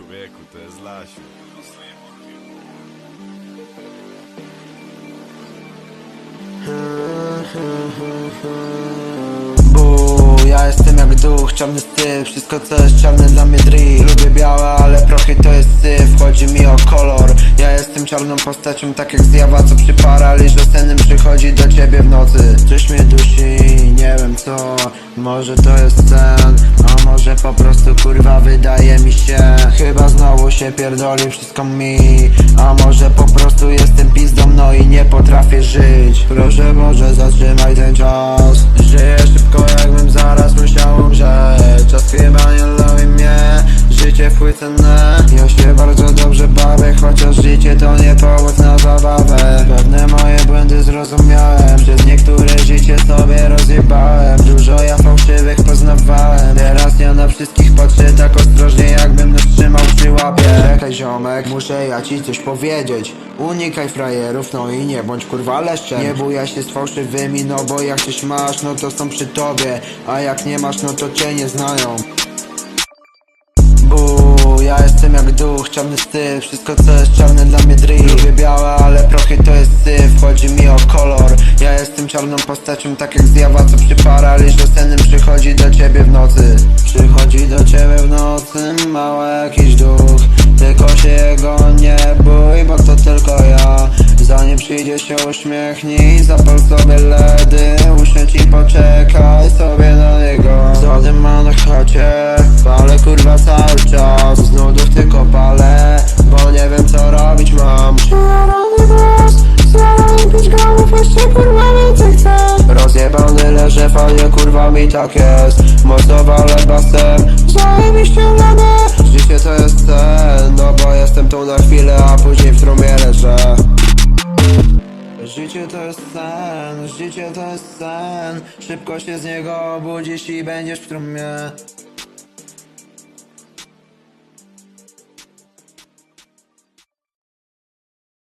człowieku, to jest Lasiu. Bu, ja jestem jak duch, czarny styl Wszystko co jest czarne dla mnie drill. Lubię białe, ale prochy to jest syf Chodzi mi o kolor. Ja jestem czarną postacią, tak jak zjawa co przy paraliżu sennym przychodzi do ciebie w nocy. Coś mnie dusi, nie wiem co Może to jest sen może prostu kurwa wydaje mi się. Chyba znowu się pierdoli wszystko mi. A może po prostu jestem pizdą no i nie potrafię żyć. Proszę Boże zatrzymaj ten czas. Żyję szybko jakbym zaraz musiał umrzeć. Czas chyba nie lubi mnie. Życie cenne Ja się bardzo dobrze bawię Chociaż życie to nie powód na zabawę. Pewne moje błędy zrozumiałem Przez niektóre życie sobie rozjebałem. Dużo ja fałszywych poznawałem. Teraz ja na wszystkich ziomek, muszę ja ci coś powiedzieć. Unikaj frajerów, no i nie bądź kurwa leszczem. Nie bujaj się z fałszywymi, no bo jak coś masz, no to są przy tobie. A jak nie masz, no to cię nie znają. Bu, ja jestem jak duch, czarny styl. Wszystko co jest czarne dla mnie drill. Lubię białe, ale prochy to jest syf. Chodzi mi o kolor. Ja jestem czarną postacią, tak jak zjawa co przy paraliżu sennym przychodzi do ciebie w nocy. Przychodzi do ciebie w nocy mały jakiś przyjdzie się uśmiechnij Zapal sobie ledy Uszę ci poczekaj sobie na niego. Zatem ma na chacie Palę kurwa cały czas. Z nudów tylko palę Bo nie wiem co robić mam. Przejarany głos Zjarany pić gałów Jeszcze kurwa więcej chcę. Rozjebany leżę fajnie kurwa mi tak jest. Mocno walę basem Zajebiście lane Życie to jest sen No bo jestem tu na to jest sen, życie to jest sen. Szybko się z niego obudzisz i będziesz w trumnie